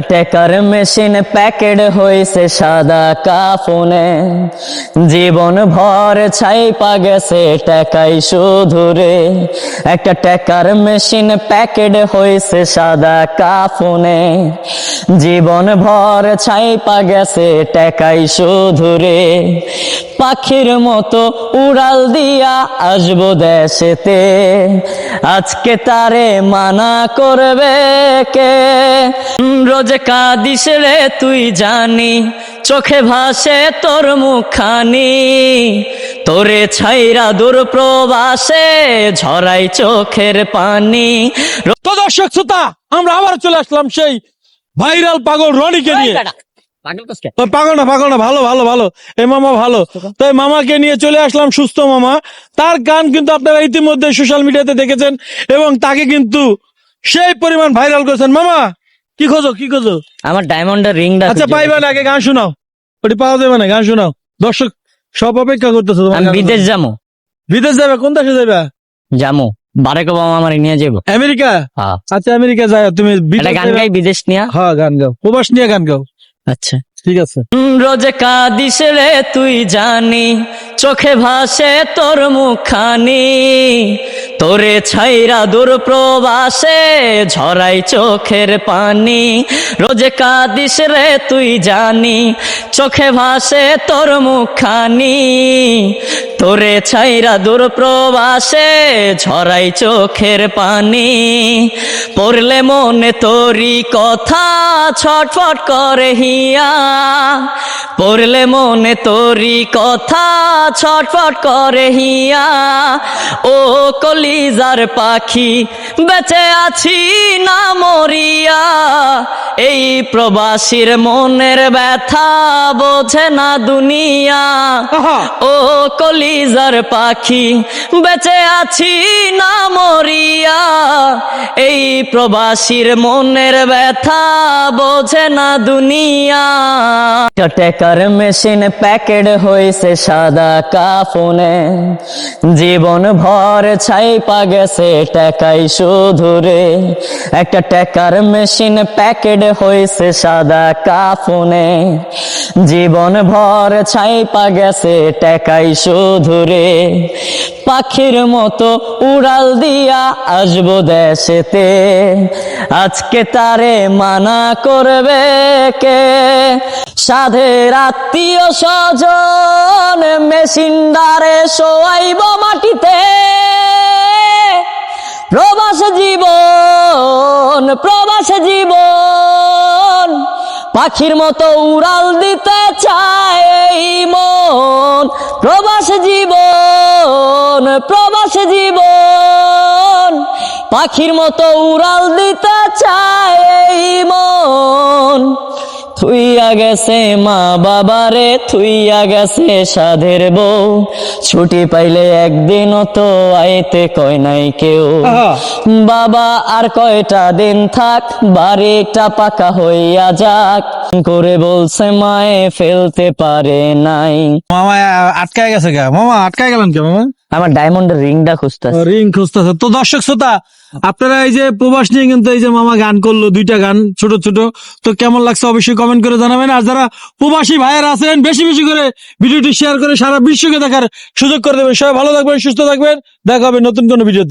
টেকার machine packet হয়েছে সাদা কাফনে। জীবন ভর ছাইপা গেছে টাকাই শুধুরে একটা টেকার মেশিন প্যাকেট হয়েছে সাদা কাফনে। জীবন ভর ছাইপা গেছে টাকাই শুধুরে পাখির মতো উড়াল দিয়া আসব দেশেতে। আজকে তারে মানা করবে কে? রোজ কাঁদিস রে তুই জানি চোখে ভাসে তোর মুখানি তোরে ছাইরা দূর প্রবাসে ঝরাই চোখের পানি। তো দর্শক শ্রোতা আমরা আবার চলে আসলাম সেই ভাইরাল পাগল রনিকে নিয়ে। পাগল না পাগল না ভালো ভালো ভালো। এই মামা ভালো। তো এই মামাকে নিয়ে চলে আসলাম সুস্থ মামা। তার গান কিন্তু আপনারা ইতিমধ্যে সোশ্যাল মিডিয়াতে দেখেছেন এবং তাকে কিন্তু সেই পরিমাণ ভাইরাল করেছেন। মামা কি খোঁজো কি খোঁজো? আমার ডায়মন্ডের রিংটা আচ্ছা পাইবা না আগে গান শোনাও। ওটি পাওয়া যাবে না গান শোনাও। দর্শক সব অপেক্ষা করতেছে আমি বিদেশ। যাব। বিদেশ যাবে কোন দেশে যাবে যাব। বারেক ওবামা আমার নিয়ে যাব আমেরিকা? হ্যাঁ। আচ্ছা আমেরিকা যায় তুমি বিদেশ গান গাই বিদেশ নিয়া। হ্যাঁ গান গাও। প্রবাস নিয়ে গান গাও। আচ্ছা। ঠিক আছে। রোজ কাঁদিস রে তুই জানি চোখে ভাসে তোর মুখানি তোরে ছাইরা দূর প্রবাসে ঝরাই চোখের পানি। রোজ কাদিস রে তুই জানি, চোখে ভাসে তোর মুখানি তোরে ছাইরা দূর প্রবাসে ঝরাই চোখের পানি। পড়লে মনে তোরি কথা ছটফট করে হিয়া। পড়লে মনে তোরি কথা ছটফট করে হিয়া। ও কলিজার পাখি বেঁচে আছি না মরিয়া। এই প্রবাসীর মনের ব্যথা বোঝে না দুনিয়া। ও কলিজার পাখি, বেঁচে আছি না মরিয়া। এই প্রবাসীর মনের ব্যথা বোঝে না দুনিয়া। টেকার মেশিন প্যাকেট হয়েছে সাদা কাফনে। জীবন ভর ছাইপা গেছে টাকাই শুধুরে একটা টেকার মেশিন প্যাকেট হয়েছে সাদা কাফনে। জীবন ভর ছাইপা গেছে টাকাই শুধুরে পাখির মতো উড়াল দিয়া আসব দেশেতে। আজকে তারে মানা করবে কে? সাধের আত্মীয় স্বজন মেশিনদারে শোয়াইব মাটিতে। প্রবাস জীবন প্রবাস জীবন, পাখির মতো উড়াল দিতে চায় পাখির মতো উড়াল দিতে চায় এই মন। থুইয়া গেছে মা বাবারে থুইয়া গেছে সাধের বউ। ছুটি পাইলে একদিনও তো আইতে কয় নাই কেউ। বাবা আর কয়টা দিন থাক বাড়িটা পাকা হইয়া যাক। করে বলছে মায়ে ফেলতে পারে নাই। মামা আটকায় গেছে গা। মামা আটকায় গেলেন কে মামা? আমার ডায়মন্ডের রিংটা খুঁজতেছে। রিং খুঁজতেছে। তো দর্শক শ্রোতা, আপনারা এই যে প্রবাস নিয়ে কিন্তু এই যে মামা গান করল, দুইটা গান, ছোট ছোট, তো কেমন লাগছে অবশ্যই কমেন্ট করে জানাবেন। আর যারা প্রবাসী ভাইয়ের আছেন, বেশি বেশি করে ভিডিওটি শেয়ার করে সারা বিশ্বকে দেখার সুযোগ করে দেবেন। সবাই ভালো থাকবেন, সুস্থ থাকবেন। দেখা হবে নতুন কোনো ভিডিওতে।